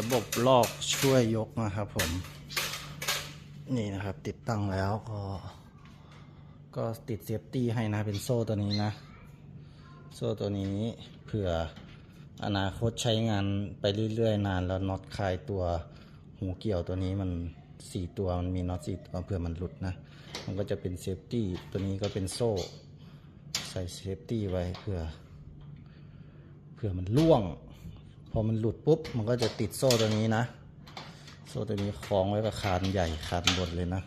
ระบบลอกช่วยยกนะครับผม นี่นะครับติดตั้งแล้วก็ ก็ติดเซฟตี้ให้นะเป็นโซ่ตัวนี้นะ โซ่ตัวนี้เผื่ออนาคตใช้งานไปเรื่อยๆ นานแล้วน็อตคลายตัวหูเกี่ยวตัวนี้มันสี่ตัวมันมีน็อตสี่ตัวเผื่อมันหลุดนะ มันก็จะเป็นเซฟตี้ตัวนี้ก็เป็นโซ่ ใส่เซฟตี้ไว้เผื่อเผื่อมันล่วง พอมันหลุดปุ๊บ มันก็จะติดโซ่ตัวนี้นะ โซ่ตัวนี้คล้องไว้กับคานใหญ่คานบนเลยนะ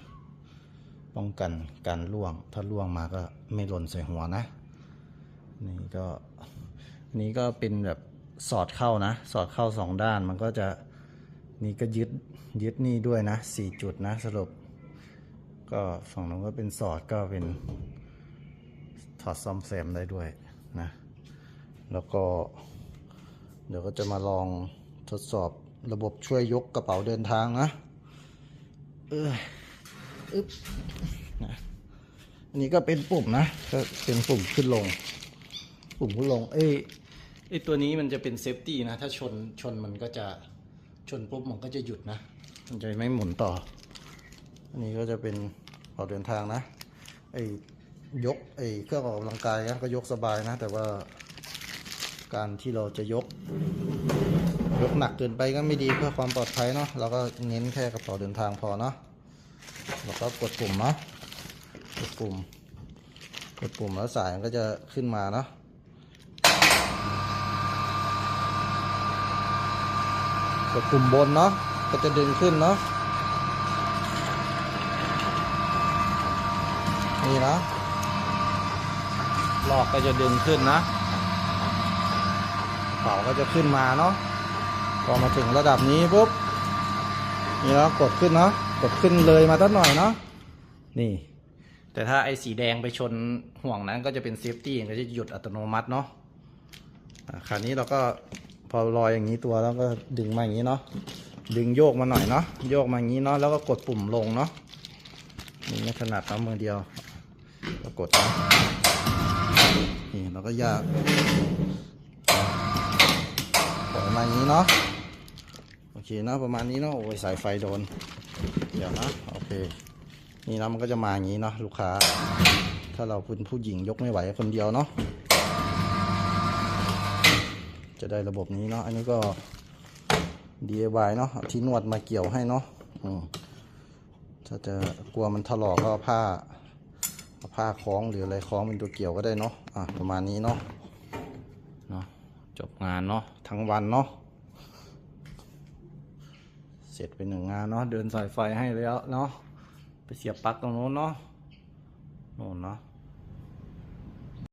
ป้องกันการล่วง ถ้าล่วงมาก็ไม่หล่นใส่หัวนะ นี่ก็นี่ก็เป็นแบบสอดเข้านะ สอดเข้าสองด้านมันก็จะนี่ก็ยึดยึดนี่ด้วยนะสี่จุดนะสรุป ก็ฝั่งนู้นก็เป็นสอดก็เป็นถอดซ่อมแซมได้ด้วยนะ แล้วก็ เดี๋ยวก็จะมาลองทดสอบระบบช่วยยกกระเป๋าเดินทางนะเอออึ๊บนะอันนี้ก็เป็นปุ่มนะ ก็เป็นปุ่มขึ้นลง ปุ่มขึ้นลง เอ้ยไอตัวนี้มันจะเป็นเซฟตี้นะ ถ้าชนชนมันก็จะชนปุ๊บมันก็จะหยุดนะ มันจะไม่หมุนต่อ อันนี้ก็จะเป็นกระเป๋าเดินทางนะ ไอ้ยกไอ้เครื่องออกกำลังกายนะก็ยกสบายนะ แต่ว่า การที่เราจะยก ยกหนักเกินไปก็ไม่ดีเพื่อความปลอดภัยเนาะเราก็เน้นแค่กระเป๋าเดินทางพอเนาะแล้วก็กดปุ่มเนาะกดปุ่ม กดปุ่มแล้วสายมันก็จะขึ้นมาเนาะกดปุ่มบนเนาะก็จะดึงขึ้นเนาะนี่นะลอกก็จะดึงขึ้นนะ เป่าก็จะขึ้นมาเนาะพอมาถึงระดับนี้ปุ๊บนี่แล้วกดขึ้นเนาะกดขึ้นเลยมาตั้งหน่อยเนาะนี่ แต่ถ้าไอ้สีแดงไปชนห่วงนั้นก็จะเป็นเซฟตี้ก็จะหยุดอัตโนมัติเนาะอะคราวนี้เราก็พอลอยอย่างนี้ตัวแล้วก็ดึงมาอย่างนี้เนาะดึงโยกมาหน่อยเนาะโยกมาอย่างนี้เนาะแล้วก็กดปุ่มลงเนาะนี่ไม่ถนัดเนาะมือเดียวก็กดนะนี่เราก็ยาก ปล่อยมาอย่างนี้เนาะโอเคเนาะประมาณนี้เนาะโอ้ยสายไฟโดน เดี๋ยวนะโอเค นี่นะมันก็จะมาอย่างนี้เนาะลูกค้า ถ้าเราเป็นผู้หญิงยกไม่ไหวคนเดียวเนาะจะได้ระบบนี้เนาะอันนี้ก็ DIY เนาะเอาที่นวดมาเกี่ยวให้เนาะถ้าจะกลัวมันถลอกก็ผ้าผ้าคล้องหรืออะไรคล้องเป็นตัวเกี่ยวก็ได้เนาะอะประมาณนี้เนาะ จบงานเนาะทั้งวันเนาะเสร็จไปหนึ่งงานเนาะเดินสายไฟให้แล้วเนาะไปเสียบปลั๊กตรงโน้นเนาะโน่นเนาะ